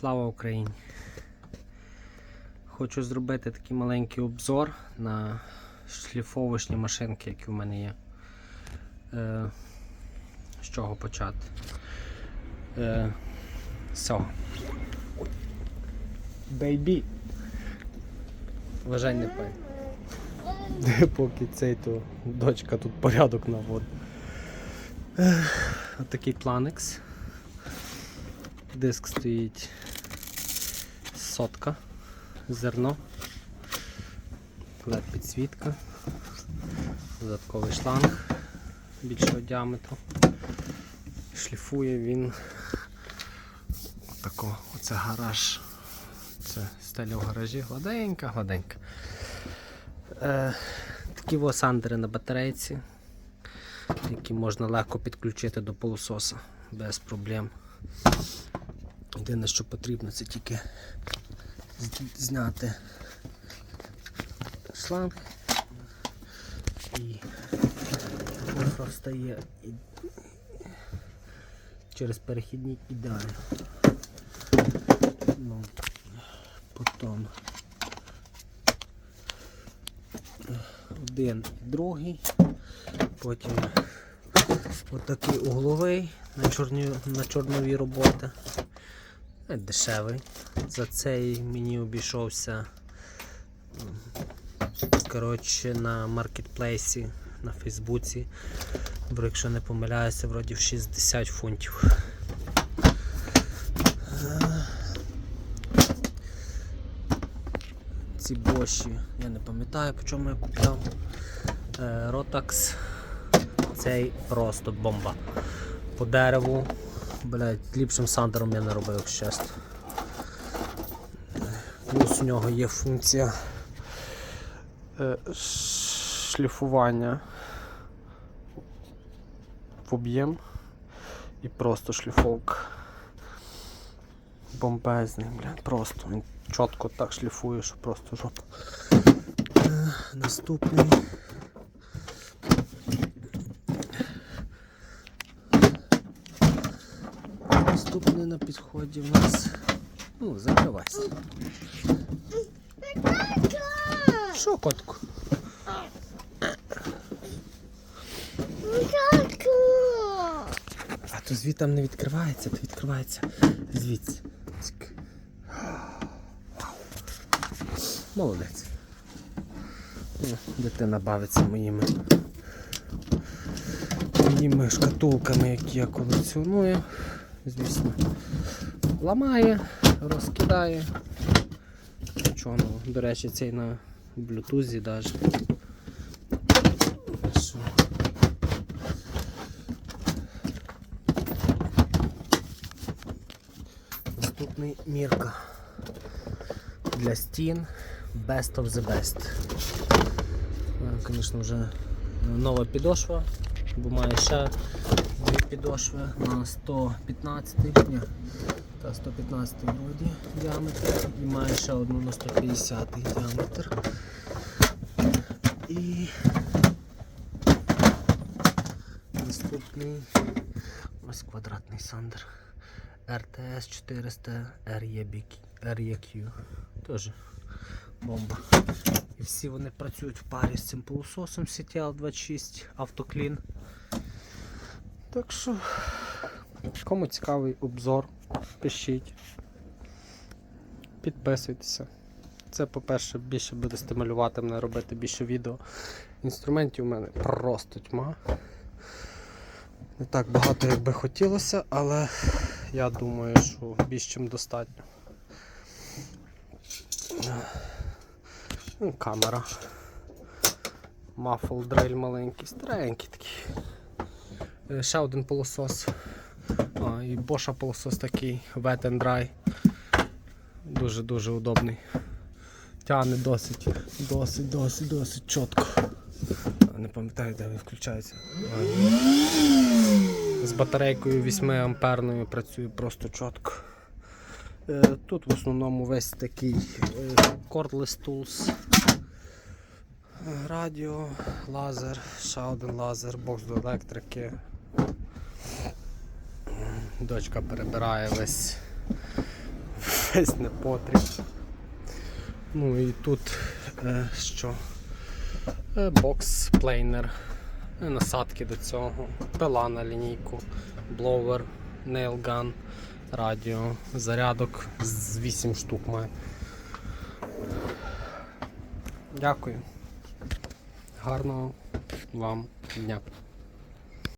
Слава Україні! Хочу зробити такий маленький обзор на шліфовочні машинки, які в мене є. Е, з чого почати? Е, цього. Бейбі! Вважай не пай. Поки цей то дочка тут порядок наводить. Е, Отакий планекс. Диск стоїть сотка, зерно, led підсвітка, додатковий шланг більшого діаметру. Шліфує він отако, оце гараж. Це стеля в гаражі, гладенька, гладенька. Е, такі сандери на батарейці, які можна легко підключити до пилососа без проблем. Єдине, що потрібно, це тільки зняти шланг і просто стає і через перехідник ідеально. Ну, потім один і другий, потім отакий угловий на, чорні, на чорнові роботи. Е, Дешевий. За цей мені обійшовся коротше, на маркетплейсі, на Фейсбуці. Бо якщо не помиляюся, вроді в 60 фунтів. Е, Ці боші, я не пам'ятаю, по чому я купляв. Е, Rotax. Цей просто бомба. По дереву. Блять, ліпшим сандером я не робив, чесно. Плюс у нього є функція е, шліфування в об'єм і просто шліфовка. Бомбезний, блядь, просто він чітко так шліфує, що просто жопа. Е, Наступний. Наступний на підході в нас. Ну, закривайся. Що, котку? А то звідти не відкривається, то відкривається звідси. Молодець. Дитина бавиться моїми моїми шкатулками, які я колекціоную. Звісно, ламає, розкидає. Чого, ну, до речі, цей на блютузі навіть. Наступний мірка для стін Best of the Best. Е, Звісно, вже нова підошва, бо має ще дві підошви на 115 ні, та 115 вроді діаметр і має ще одну на 150 діаметр. І наступний ось квадратний сандер. RTS 400 REQ. Теж бомба. І всі вони працюють в парі з цим пилососом CTL 26 автоклін. Так що, кому цікавий обзор, пишіть, підписуйтеся. Це, по-перше, більше буде стимулювати мене робити більше відео. Інструментів у мене просто тьма. Не так багато, як би хотілося, але я думаю, що більш чим достатньо. Ну, камера. Мафл дрель маленький, старенький такий. Е, Ще один пилосос. А, і Bosch пилосос такий Wet and Dry. Дуже-дуже удобний. Тягне досить, досить, досить, досить чітко. Не пам'ятаю, де він включається. З батарейкою 8 амперною працює просто чітко. Е, Тут в основному весь такий cordless tools. Е, Радіо, лазер, ще один лазер, бокс до електрики. Дочка перебирає весь весь непотріб. Ну і тут е, що? Бокс плейнер, насадки до цього, пила на лінійку, бловер, нейлган, радіо, зарядок з 8 штук має. Дякую. Гарного вам дня.